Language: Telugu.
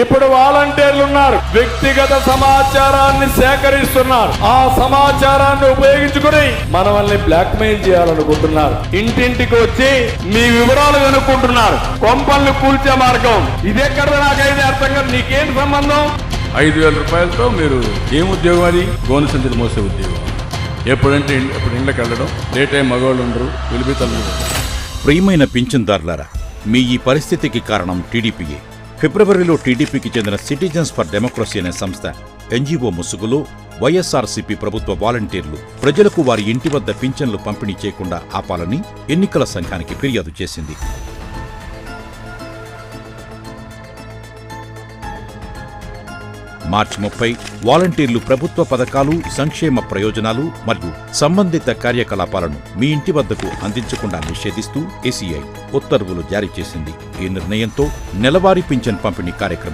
ఇప్పుడు వాలంటీర్లు ఉన్నారు. వ్యక్తిగత సమాచారాన్ని సేకరిస్తున్నారు. ఆ సమాచారాన్ని ఉపయోగించుకుని మనల్ని బ్లాక్ మెయిల్ చేయాలనుకుంటున్నారు. ఇంటింటికి వచ్చి మీ వివరాలు కనుక్కుంటున్నారు. కొంపల్ని కూల్చే మార్గం. ఇదెక్కడ నాకైతే అర్థం కాదు. నీకేం సంబంధం? ఐదు వేల రూపాయలతో మీరు ఏం ఉద్యోగం అది? గోను సంచులు మోసే ఉద్యోగం. ఎప్పుడంటే ఎప్పుడు ఇండ్లకు వెళ్ళడం. డే టైం మగవాళ్ళు ఉండరు. వెలిపితలు ప్రియమైన పింఛన్దారులారా మీ ఈ పరిస్థితికి కారణం టీడీపీయే. ఫిబ్రవరిలో టీడీపీకి చెందిన సిటిజన్స్ ఫర్ డెమోక్రసీ అనే సంస్థ ఎన్జీఓ ముసుగులో వైఎస్ఆర్సీపీ ప్రభుత్వ వాలంటీర్లు ప్రజలకు వారి ఇంటి వద్ద పింఛన్లు పంపిణీ చేయకుండా ఆపాలని ఎన్నికల సంఘానికి ఫిర్యాదు చేసింది. మార్చి ముప్పై వాలంటీర్లు ప్రభుత్వ పథకాలు సంక్షేమ ప్రయోజనాలు మరియు సంబంధిత కార్యకలాపాలను మీ ఇంటి వద్దకు అందించకుండా నిషేధిస్తూ ఏసీఐ ఉత్తర్వులు జారీ చేసింది. ఈ నిర్ణయంతో నెలవారీ పింఛన్ పంపిణీ కార్యక్రమం